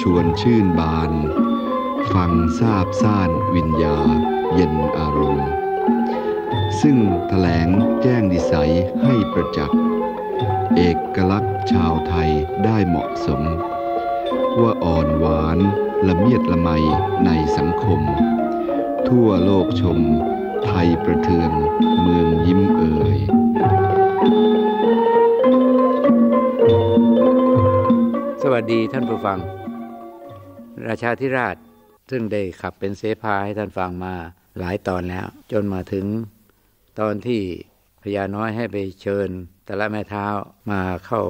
ชวนชื่นบาน ฟังทราบซ่านวิญญา เย็นอารมณ์ ซึ่งแถลงแจ้งดิสัยให้ประจักษ์ เอกลักษณ์ชาวไทยได้เหมาะสม ว่าอ่อนหวานละเมียดละไมในสังคม ทั่วโลกชม ไทยประเทืองเมืองยิ้มเอ่ยสวัสดีท่านผู้ฟัง ราชาธิราช ซึ่งได้ขับเป็นเสภาให้ท่านฟังมาหลายตอนแล้ว จนมาถึงตอนที่พญาน้อยให้ไปเชิญ แต่ละแม่เท้ามาเข้า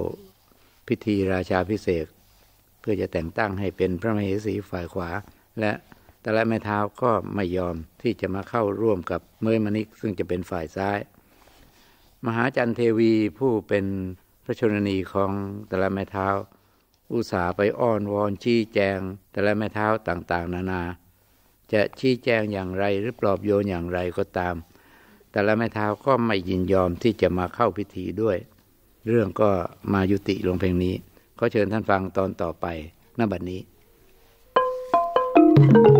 พิธีราชาพิเศษเพื่อจะแต่งตั้งให้เป็นพระมเหสีฝ่ายขวา และแต่ละแม่เท้าก็ไม่ยอมที่จะมาเข้าร่วมกับเมยมณิก ซึ่งจะเป็นฝ่ายซ้าย มหาจันเทวีผู้เป็นพระชนนีของแต่ละแม่เท้า อุตส่าห์ไปอ้อนวอนชี้แจง แต่ละแม่เท้าต่างๆ นานา จะชี้แจงอย่างไรหรือปลอบโยนอย่างไรก็ตาม แต่ละแม่เท้าก็ไม่ยินยอมที่จะมาเข้าพิธีด้วย เรื่องก็มายุติลงเพลงนี้ ก็เชิญท่านฟังตอนต่อไปณบัดนี้เ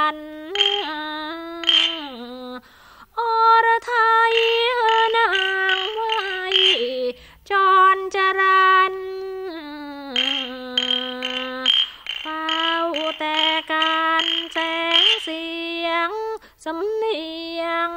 ัน อรไทยนางไว้จอนจรันเฝ้าแต่การแสงเสียงสำเนียง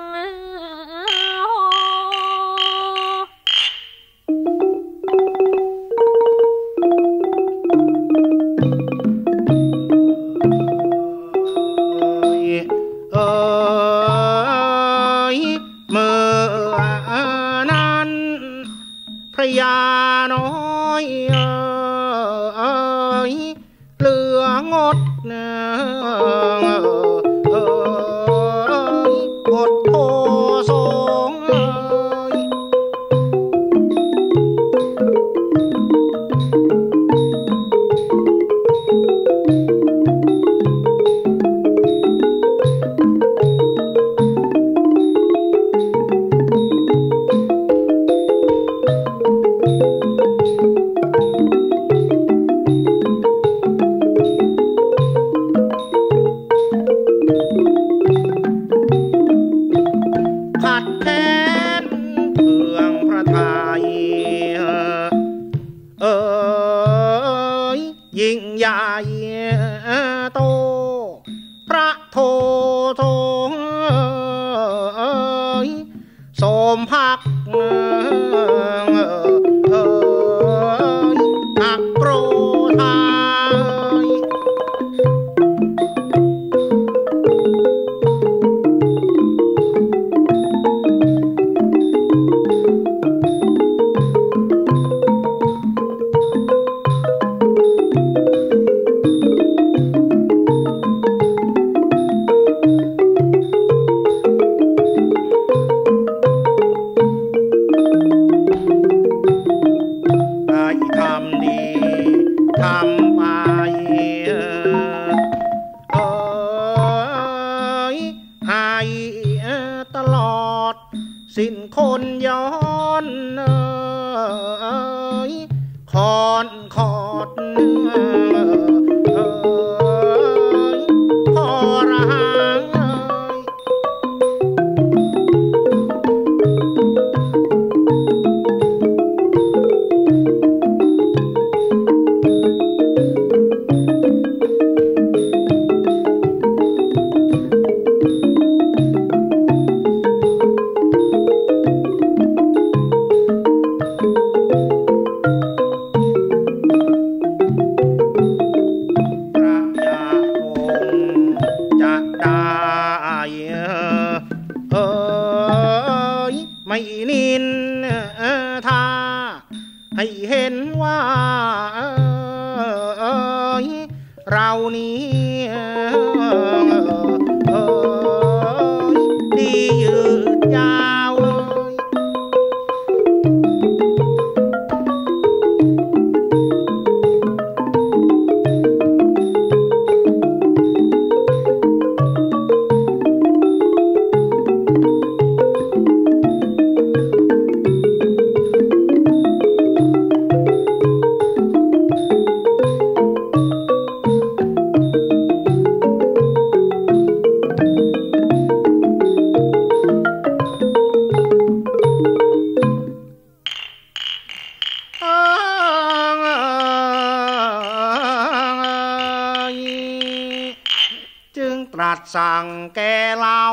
สั่งแกเรา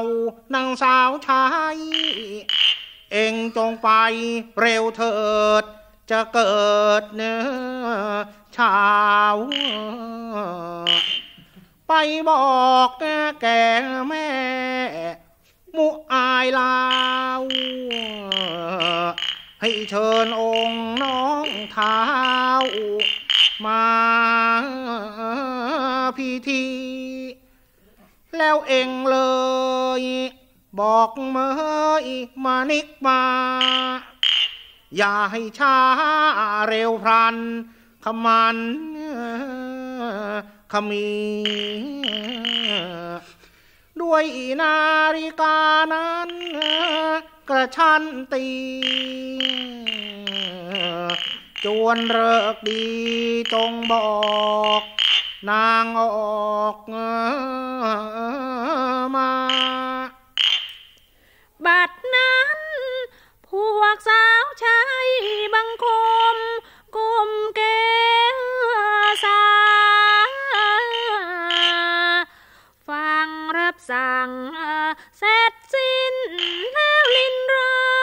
นางสาวชายเองจงไปเร็วเถิด จะเกิดเนื้อชาวไปบอกแกแม่ มุอายลาวให้เชิญองค์น้องเท้ามาพิธี แล้วเองเลย บอกเมื่อมานิกมา อย่าให้ช้าเร็วพรัน ขมันขมี ด้วยนาฬิกานั้น กระชันตีจวนเลิกดีจงบอก นางออกมา บัดนั้น พวกสาวชายบังคมกุมเกศาฟังรับสั่งเสร็จสิ้นแล้วลินรา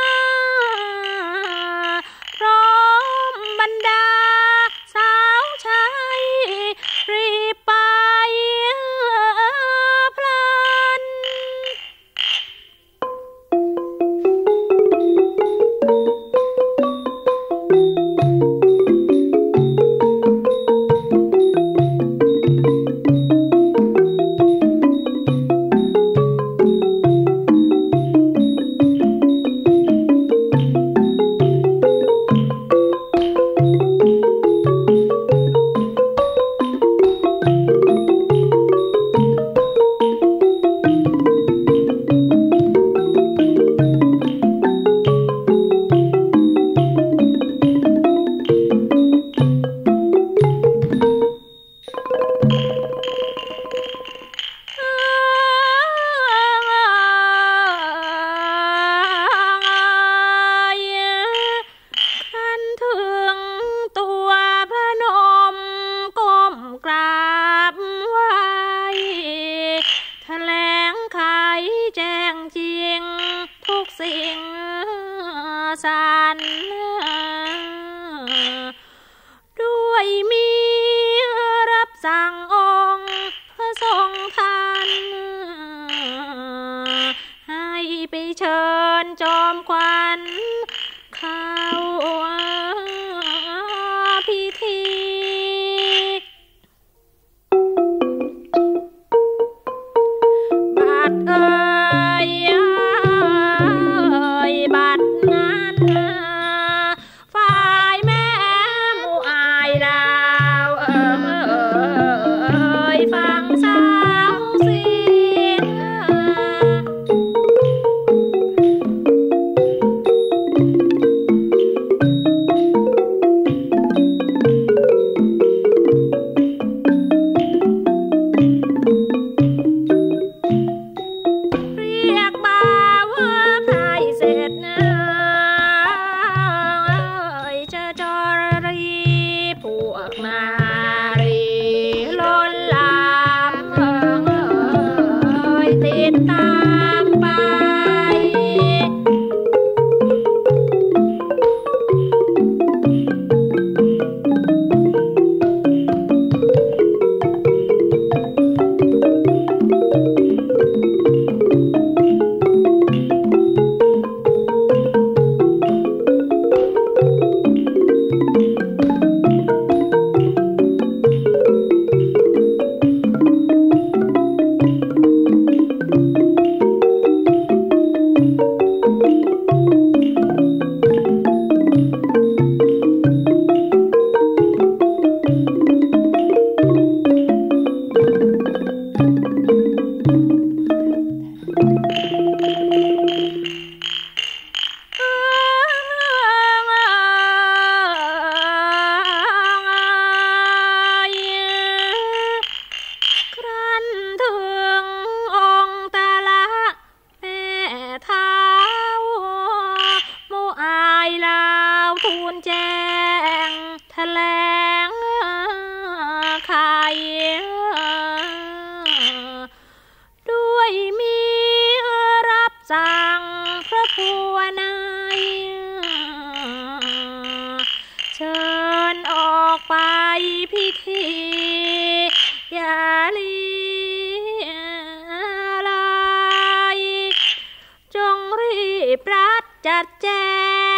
จัดแจ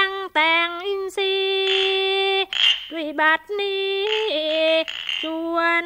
งแต่งอินทรีย์ด้วยบัตรนี้ ชวน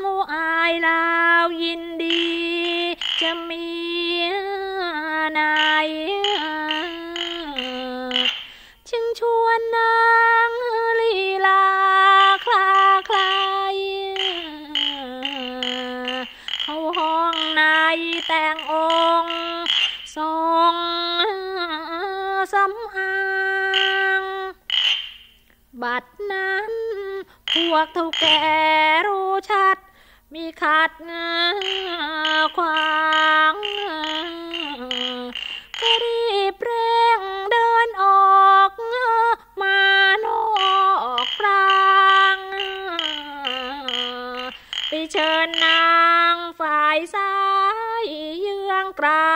โมอายลาวยินดี จะมี วกเท่าแก่รู้ชัด มีขัดควางก็รีบเร่งเดินออกมานอกปรางไปเชิญนางฝ่ายซ้ายเยื้องกลาง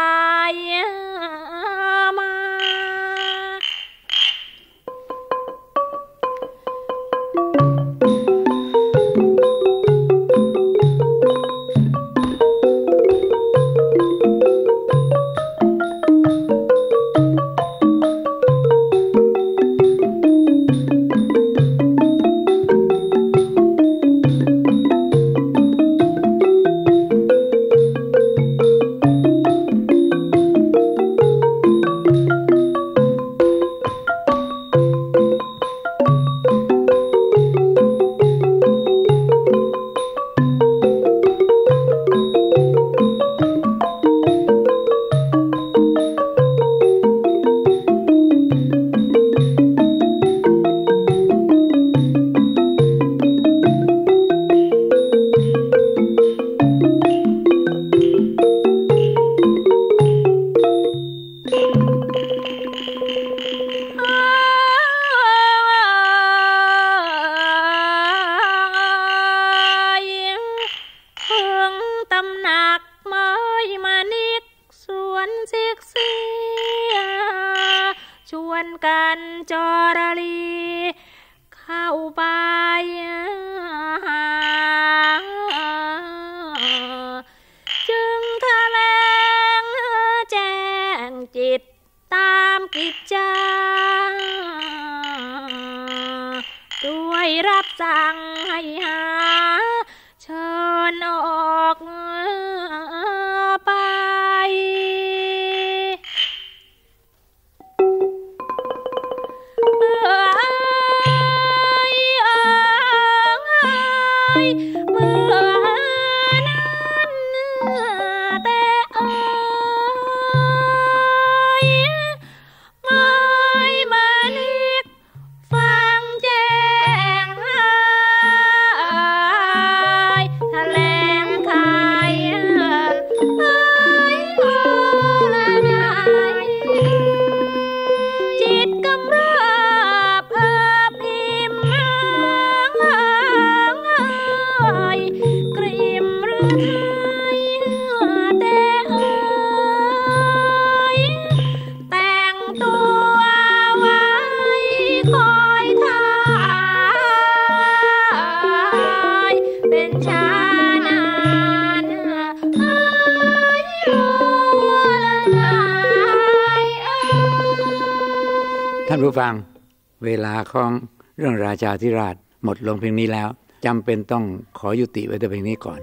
ชาธิราชหมดลงเพียงนี้แล้วจำเป็นต้องขอยุติไว้แต่เพียงนี้ก่อน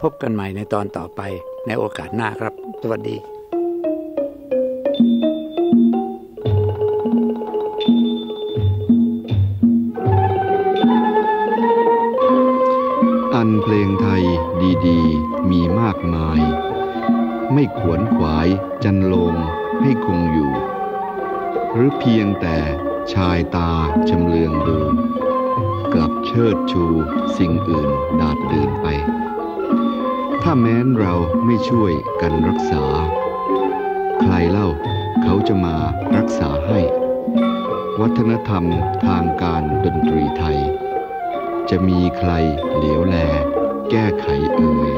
พบกันใหม่ในตอนต่อไปในโอกาสหน้าครับ สวัสดีอันเพลงไทยดีๆ มีมากมาย ไม่ขวนขวายจันโลงให้คงอยู่ หรือเพียงแต่ ชายตาชำเลืองดู กลับเชิดชูสิ่งอื่นดาดเดินไป ถ้าแม้นเราไม่ช่วยกันรักษา ใครเล่าเขาจะมารักษาให้ วัฒนธรรมทางการดนตรีไทย จะมีใครเหลียวแล แก้ไขเอ่ย